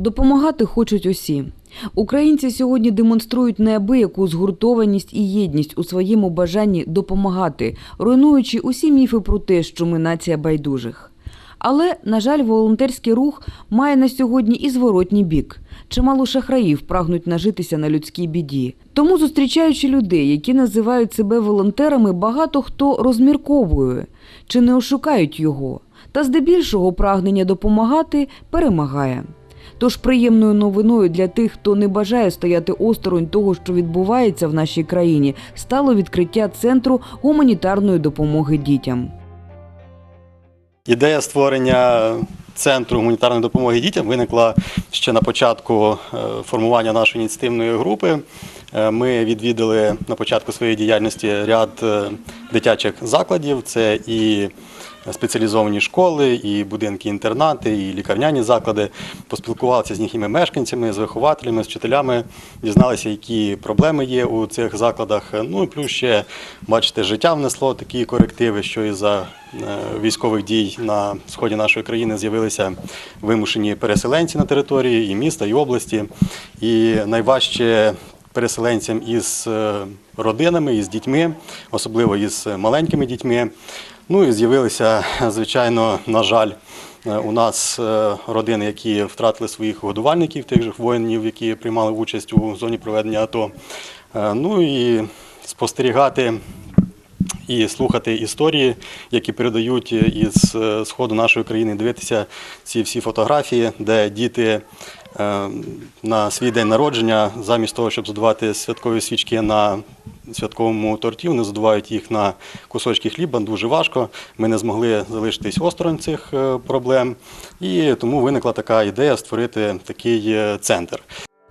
Допомагати хочуть усі. Українці сьогодні демонструють неабияку згуртованість і єдність у своєму бажанні допомагати, руйнуючи усі міфи про те, що ми нація байдужих. Але, на жаль, волонтерський рух має на сьогодні і зворотній бік. Чимало шахраїв прагнуть нажитися на людській біді. Тому, зустрічаючи людей, які називають себе волонтерами, багато хто розмірковує, чи не ошукають його. Та здебільшого прагнення допомагати перемагає. Тож приємною новиною для тих, хто не бажає стояти осторонь того, що відбувається в нашій країні, стало відкриття центру гуманітарної допомоги дітям. Ідея створення центру гуманітарної допомоги дітям виникла ще на початку е, формування нашої ініціативної групи. Е, Ми відвідали на початку своєї діяльності ряд е, дитячих закладів. Це і спеціалізовані школи, і будинки-інтернати, і лікарняні заклади. Поспілкувалися з їхніми мешканцями, з вихователями, з вчителями, дізналися, які проблеми є у цих закладах. Ну і плюс ще, бачите, життя внесло такі корективи, що із за військових дій на сході нашої країни з'явилися вимушені переселенці на території і міста, і області. І найважче переселенцям із е, родинами, із дітьми, особливо із маленькими дітьми. Ну і з'явилися, звичайно, на жаль, е, у нас е, родини, які втратили своїх годувальників, тих же воїнів, які приймали участь у зоні проведення АТО. Е, Ну і спостерігати і слухати історії, які передають із е, сходу нашої країни, дивитися ці всі фотографії, де діти е, на свій день народження, замість того, щоб задавати святкові свічки на святковому торті, вони задувають їх на кусочки хліба. Дуже важко. Ми не змогли залишитись осторонь цих е, проблем, і тому виникла така ідея створити такий е, центр.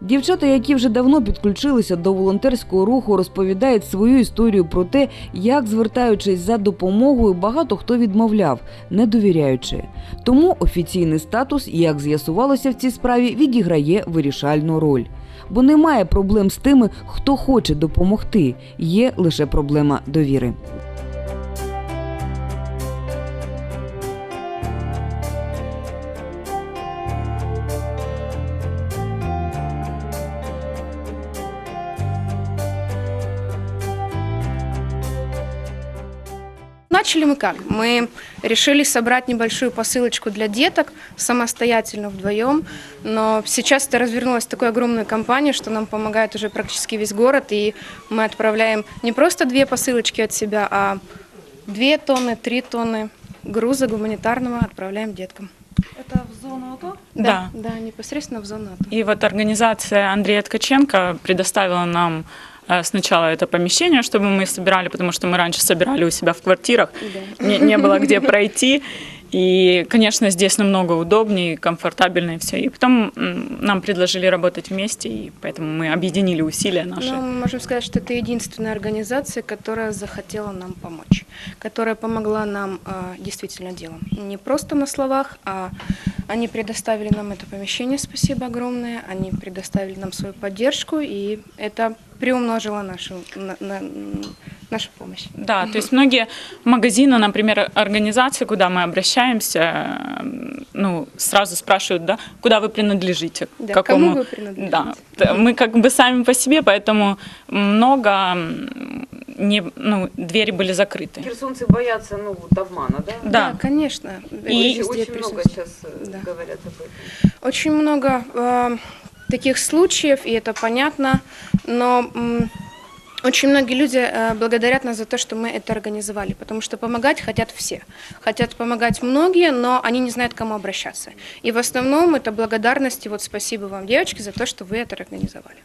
Дівчата, які вже давно підключилися до волонтерського руху, розповідають свою історію про те, як, звертаючись за допомогою, багато хто відмовляв, не довіряючи. Тому офіційний статус, як з'ясувалося в цій справі, відіграє вирішальну роль. Бо немає проблем з тими, хто хоче допомогти. Є лише проблема довіри. Начали мы как? Мы решили собрать небольшую посылочку для деток самостоятельно вдвоем, но сейчас это развернулась такой огромную компанию, что нам помогает уже практически весь город, и мы отправляем не просто две посылочки от себя, а две тонны, три тонны груза гуманитарного отправляем деткам. Это в зону АТО? Да, да, непосредственно в зону АТО. И вот организация Андрея Ткаченко предоставила нам сначала это помещение, чтобы мы собирали, потому что мы раньше собирали у себя в квартирах, Да. не, не было где пройти. И, конечно, здесь намного удобнее, комфортабельнее все. И потом нам предложили работать вместе, и поэтому мы объединили усилия наши. Ну, мы можем сказать, что это единственная организация, которая захотела нам помочь, которая помогла нам а, действительно делом. Не просто на словах, а они предоставили нам это помещение, спасибо огромное, они предоставили нам свою поддержку, и это приумножило нашу, на- на- нашу помощь. Да, то есть многие магазины, например, организации, куда мы обращаемся, ну, сразу спрашивают, да, куда вы принадлежите, Да, к кому вы принадлежите. Да, мы как бы сами по себе, поэтому много не, ну, двери были закрыты. Херсонці бояться ну, обмана, да? Да. конечно. И- Очень много сейчас Да. говорят об этом. Очень много э, таких случаев, и это понятно, но м, очень многие люди э, благодарят нас за то, что мы это организовали, потому что помогать хотят все. Хотят помогать многие, но они не знают, к кому обращаться. И в основном это благодарность, и вот спасибо вам, девочки, за то, что вы это организовали.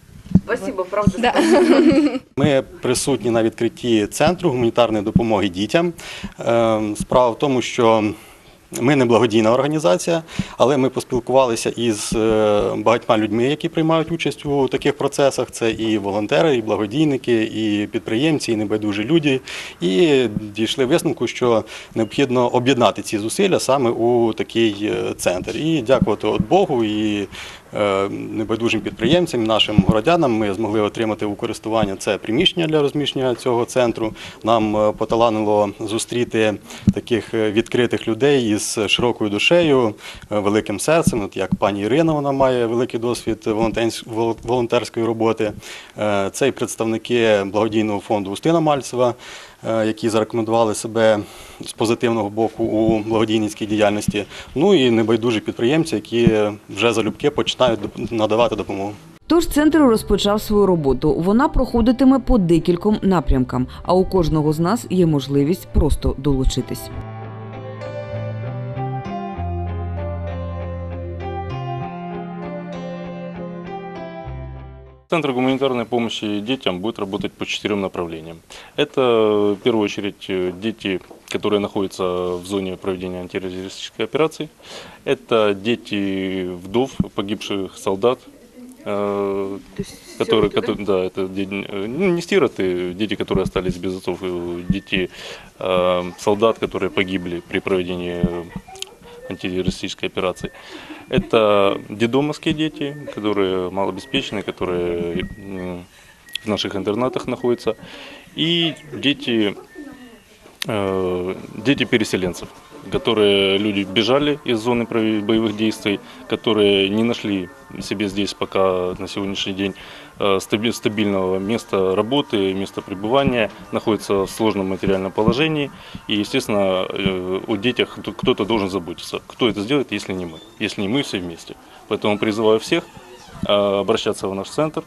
Спасибо, правда. Да. Ми присутні на відкритті центру гуманітарної допомоги дітям. Ем, Справа в тому, що ми не благодійна організація, але ми поспілкувалися із е, багатьма людьми, які приймають участь у таких процесах. Це і волонтери, і благодійники, і підприємці, і небайдужі люди. І дійшли висновку, що необхідно об'єднати ці зусилля саме у такий е, центр. І дякувати от Богу і небайдужим підприємцям, нашим городянам. Ми змогли отримати у користування це приміщення для розміщення цього центру. Нам е, поталанило зустріти таких е, відкритих людей із широкою душею, е, великим серцем, от як пані Ірина, вона має великий досвід волонтерської роботи. Е, Це і представники благодійного фонду Устина Мальцева, е, які зарекомендували себе з позитивного боку у благодійницькій діяльності. Ну і небайдужі підприємці, які вже залюбки починають надавати допомогу. Тож центр розпочав свою роботу. Вона проходитиме по декільком напрямкам, а у кожного з нас є можливість просто долучитись. Центр гуманитарной помощи детям будет работать по четырем направлениям. Это, в первую очередь, э, дети, которые находятся в зоне проведения антитеррористической операции. Это дети вдов погибших солдат, э, которые, которые- да, это де- э, ну, не сироты, дети, которые остались без отцов, дети э, солдат, которые погибли при проведении антитеррористической операции. Это дедомовские дети, которые малообеспеченные, которые в наших интернатах находятся, и дети, э, дети переселенцев, которые люди бежали из зоны боевых действий, которые не нашли себе здесь пока на сегодняшний день стабильного места работы, места пребывания, находятся в сложном материальном положении. И, естественно, э, о детях кто- кто-то должен заботиться. Кто это сделает, если не мы? Если не мы все вместе. Поэтому призываю всех э, обращаться в наш центр э,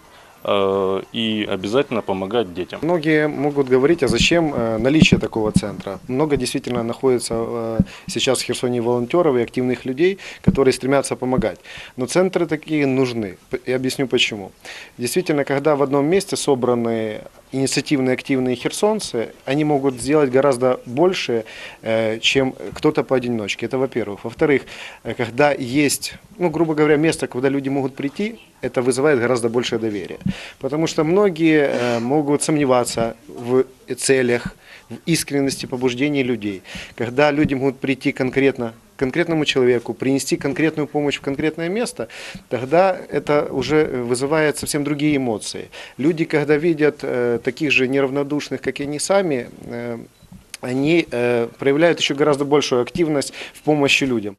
и обязательно помогать детям. Многие могут говорить, а зачем э, наличие такого центра? Много действительно находится э, сейчас в Херсоне волонтеров и активных людей, которые стремятся помогать. Но центры такие нужны. П- Я объясню почему. Действительно, когда в одном месте собраны инициативные, активные херсонцы, они могут сделать гораздо больше, э, чем кто-то поодиночке. Это во-первых. Во-вторых, э, когда есть, ну, грубо говоря, место, куда люди могут прийти, это вызывает гораздо большее доверие. Потому что многие э, могут сомневаться в целях, в искренности побуждений людей. Когда люди могут прийти конкретно конкретному человеку, принести конкретную помощь в конкретное место, тогда это уже вызывает совсем другие эмоции. Люди, когда видят э, таких же неравнодушных, как и они сами, э, они э, проявляют еще гораздо большую активность в помощи людям.